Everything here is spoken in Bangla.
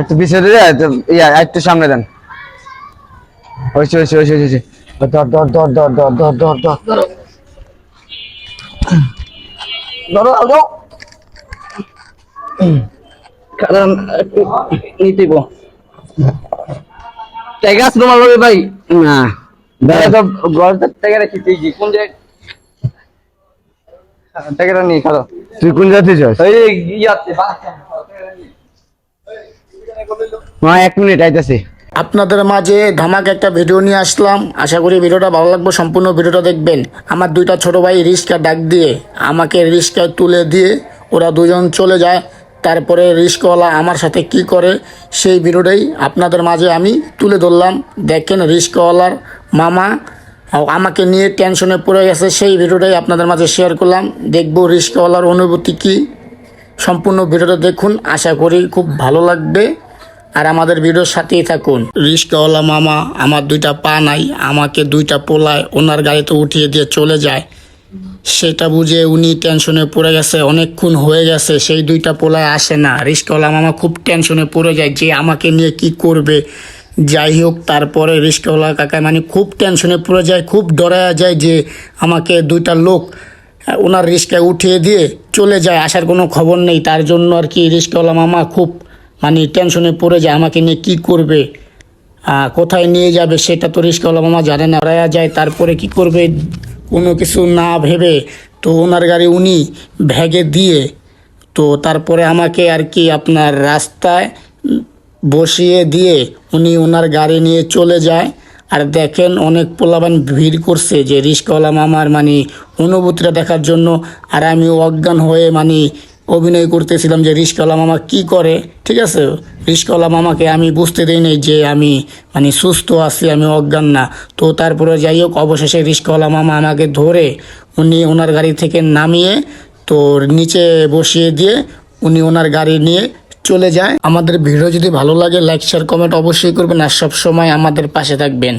একটু পিছিয়ে দিয়ে ইয়া একটু সামনে দেন। ওইসে ওইসে ওইসে ওইসে ধর ধর ধর ধর ধর ধর ধর ধর। ধর ধরো ধরো। কারণ একটু নিতেইব টাকা আছে তোমার লগে ভাই। না। তো কোন জায়গায় নিয়ে খালো তুই কোন জাতি এই ইয়াতে মা, এক মিনিট, আইতাছি। আপনাদের মাঝে ধামাক একটা ভিডিও নিয়ে আসলাম। আশা করি ভিডিওটা ভালো লাগবে, সম্পূর্ণ ভিডিওটা দেখবেন। আমার দুইটা ছোট ভাই রিস্কা ডাক দিয়ে আমাকে রিস্কায় তুলে দিয়ে ওরা দুজন চলে যায়। তারপরে রিস্কওয়ালা আমার সাথে কি করে, সেই ভিডিওটাই আপনাদের মাঝে আমি তুলে ধরলাম। দেখেন রিস্কওয়ালার মামা আমাকে নিয়ে টেনশনে পড়ে গেছে, সেই ভিডিওটাই আপনাদের মাঝে শেয়ার করলাম। দেখব রিস্কওয়ালার অনুভূতি কি। সম্পূর্ণ ভিডিওটা দেখুন, আশা করি খুব ভালো লাগবে। আর আমাদের ভিডিওর সাথেই থাকুন। রিস্কাওয়ালা মামা, আমার দুইটা পা নাই, আমাকে দুইটা পোলায় ওনার গাড়িতে উঠিয়ে দিয়ে চলে যায়। সেটা বুঝে উনি টেনশনে পড়ে গেছে, অনেকক্ষণ হয়ে গেছে, সেই দুইটা পোলায় আসে না। রিস্কাওয়ালা মামা খুব টেনশনে পড়ে যায় যে আমাকে নিয়ে কি করবে। যাই হোক, তারপরে রিস্কাওয়ালা কাকা মানে খুব টেনশনে পড়ে যায়, খুব ডরায়া যায় যে আমাকে দুইটা লোক ওনার রিস্কায় উঠিয়ে দিয়ে চলে যায়, আসার কোনো খবর নেই। তার জন্য আর কি রিস্কাওয়ালা মামা খুব মানে টেনশনে পড়ে যায় আমাকে নিয়ে কী করবে? কোথায় নিয়ে যাবে সেটা তো রিস্কাওয়ালা মামা জানে না। রায়া যায়, তারপরে কি করবে? কোনো কিছু না ভেবে তো ওনার গাড়ি উনি ভ্যাগে দিয়ে তো তারপরে আমাকে আর কি আপনার রাস্তায় বসিয়ে দিয়ে উনি ওনার গাড়ি নিয়ে চলে যায়। আর দেখেন অনেক পোলাবান ভিড় করছে যে রিস্কওয়ালা মামার মানে অনুভূতিটা দেখার জন্য। আর আমি অজ্ঞান হয়ে মানে অভিনয় করতেছিলাম যে রিস্কওয়ালা মামা কি করে, ঠিক আছে? রিস্কওয়ালা মামাকে আমি বুঝতে দিই নাই যে আমি মানে সুস্থ আছি, আমি অজ্ঞান না। তো তারপরে যাই হোক, অবশেষে রিস্কওয়ালা মামা আমাকে ধরে উনি ওনার গাড়ি থেকে নামিয়ে তো নিচে বসিয়ে দিয়ে উনি ওনার গাড়ি নিয়ে চলে যায়। আমাদের ভিডিও যদি ভালো লাগে লাইক শেয়ার কমেন্ট অবশ্যই করবেন আর সবসময় আমাদের পাশে থাকবেন।